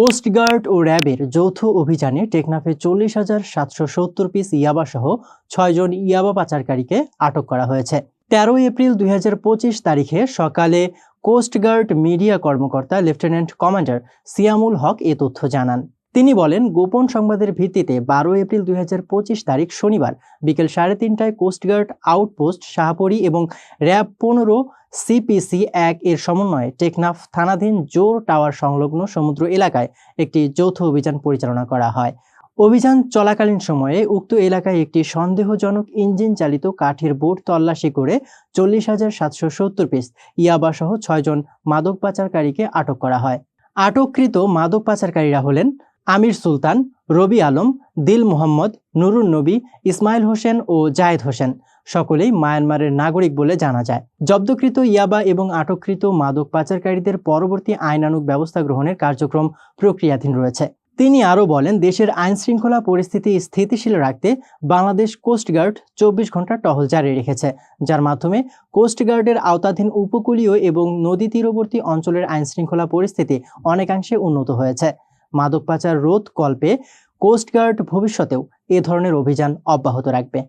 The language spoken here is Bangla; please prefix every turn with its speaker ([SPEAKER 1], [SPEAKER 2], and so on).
[SPEAKER 1] কোস্টগার্ড ও র্যাবের যৌথ অভিযানে টেকনাফে চল্লিশ হাজার সাতশো সত্তর পিস ইয়াবাসহ ছয়জন ইয়াবা পাচারকারীকে আটক করা হয়েছে। তেরো এপ্রিল দুই হাজার পঁচিশ তারিখে সকালে কোস্টগার্ড মিডিয়া কর্মকর্তা লেফটেন্যান্ট কমান্ডার সিয়ামুল হক এ তথ্য জানান। তিনি বলেন, গোপন সংবাদের ভিত্তিতে বারো এপ্রিল দুই হাজার পঁচিশ তারিখ শনিবার বিকেল সাড়ে তিনটায় কোস্টগার্ড আউটপোস্ট, শাহপরি এবং র্যাব পনেরো সিপিসি এক এর সমন্বয়ে টেকনাফ থানাধীন জোর টাওয়ার সংলগ্ন সমুদ্র এলাকায় একটি যৌথ অভিযান পরিচালনা করা হয়। অভিযান চলাকালীন সময়ে উক্ত এলাকায় একটি সন্দেহজনক ইঞ্জিন চালিত কাঠের বোট তল্লাশি করে চল্লিশ হাজার সাতশো সত্তর পিস ইয়াবাসহ ছয়জন মাদক পাচারকারীকে আটক করা হয়। আটককৃত মাদক পাচারকারীরা হলেন আমির সুলতান, রবি আলম, দিল মোহাম্মদ, নুরুন নবী, ইসমাইল হোসেন ও জায়েদ হোসেন। সকলেই মায়ানমারের নাগরিক বলে জানা যায়। জব্দকৃত ইয়াবা এবং আটককৃত মাদক পাচারকারীদের পরবর্তী আইনানুগ ব্যবস্থা গ্রহণের কার্যক্রম প্রক্রিয়াধীন রয়েছে। তিনি আরও বলেন, দেশের আইন শৃঙ্খলা পরিস্থিতি স্থিতিশীল রাখতে বাংলাদেশ কোস্টগার্ড চব্বিশ ঘণ্টা টহল জারি রেখেছে। যার মাধ্যমে কোস্টগার্ডের আওতাধীন উপকূলীয় এবং নদী তীরবর্তী অঞ্চলের আইন শৃঙ্খলা পরিস্থিতি অনেকাংশে উন্নত হয়েছে। মাদক পাচার রোধ কল্পে কোস্টগার্ড ভবিষ্যতেও এ ধরনের অভিযান অব্যাহত রাখবে।